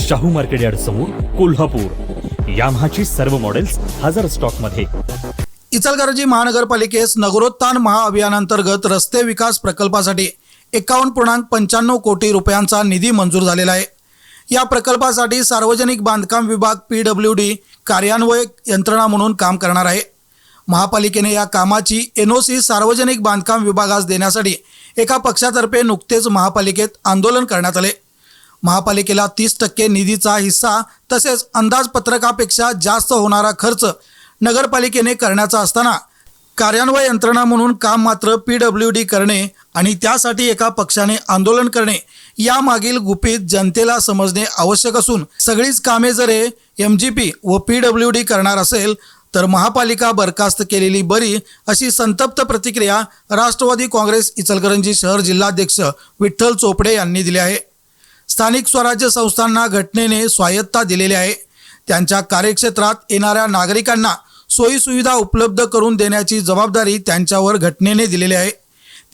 Shahu market yard समोर कोल्हापूर. याम्हाची सर्व models हजार स्टॉकमध्ये इचलकरंजी महानगरपालिकेस नगरोत्थान महाअभियानांतर्गत रस्ते विकास प्रकल्पासाठी एकावन्न पूर्णांक पंच्याण्णव कोटी रुपयांचा निधी मंजूर झालेला आहे. या प्रकल्पासाठी सार्वजनिक बांधकाम विभाग पी डब्ल्यू डी कार्यान्वयक यंत्रणा म्हणून काम करणार आहे. महापालिकेने या कामाची एन ओ सी सार्वजनिक बांधकाम विभागास देण्यासाठी एका पक्षातर्फे नुकतेच महापालिकेत आंदोलन करण्यात आले. महापालिकेला तीस टक्के निधीचा हिस्सा तसेच अंदाजपत्रकापेक्षा जास्त होणारा खर्च नगरपालिकेने करण्याचा असताना कार्यान्वय यंत्रणा म्हणून काम मात्र पी डब्ल्यू डी करणे आणि त्यासाठी एका पक्षाने आंदोलन करणे यामागील गुपित जनतेला समजणे आवश्यक असून सगळीच कामे जर हे एम जी पी व पी डब्ल्यू डी करणार असेल तर महापालिका बरखास्त केलेली बरी अशी संतप्त प्रतिक्रिया राष्ट्रवादी काँग्रेस इचलकरंजी शहर जिल्हाध्यक्ष विठ्ठल चोपडे यांनी दिली आहे. स्थानिक स्वराज्य संस्थांना घटनेने स्वायत्ता दिलेली आहे. त्यांच्या कार्यक्षेत्रात येणाऱ्या नागरिकांना सोयीसुविधा उपलब्ध करून देण्याची जबाबदारी त्यांच्यावर घटनेने दिलेली आहे.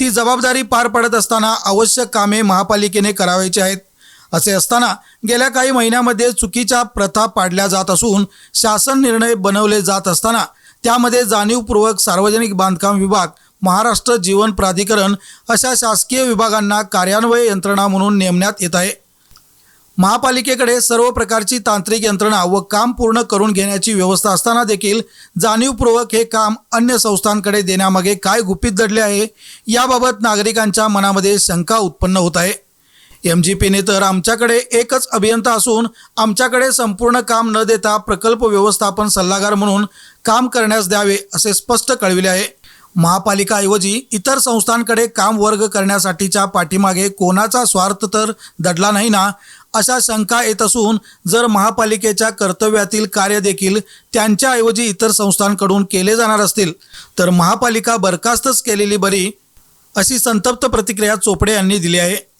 ती जबाबदारी पार पडत असताना आवश्यक कामे महापालिकेने करावायची आहेत. असे असताना गेल्या काही महिन्यामध्ये चुकीच्या प्रथा पाडल्या जात असून शासन निर्णय बनवले जात असताना त्यामध्ये जाणीवपूर्वक सार्वजनिक बांधकाम विभाग महाराष्ट्र जीवन प्राधिकरण अशा शासकीय विभागांना कार्यान्वय यंत्रणा म्हणून नेमण्यात येत आहे. महापालिकेकडे सर्व प्रकारची तांत्रिक यंत्रणा व काम पूर्ण करून घेण्याची व्यवस्था असताना देखील जाणीवपूर्वक हे काम अन्य संस्थांकडे देण्यामागे काय गुपित दडले आहे याबाबत नागरिकांच्या मनामध्ये शंका उत्पन्न होत आहे. एम जी पीने तर आमच्याकडे एकच अभियंता असून आमच्याकडे संपूर्ण काम न देता प्रकल्प व्यवस्थापन सल्लागार म्हणून काम करण्यास द्यावे असे स्पष्ट कळविले आहे. महापालिकाऐवजी इतर संस्थांकडे काम वर्ग करण्यासाठीच्या पाठीमागे कोणाचा स्वार्थ तर दडला नाही ना अशा शंका येत असून जर महापालिकेच्या कर्तव्यातील कार्य देखील त्यांच्याऐवजी इतर संस्थांकडून केले जाणार असतील तर महापालिका बरखास्तच केलेली बरी अशी संतप्त प्रतिक्रिया चोपडे यांनी दिली आहे.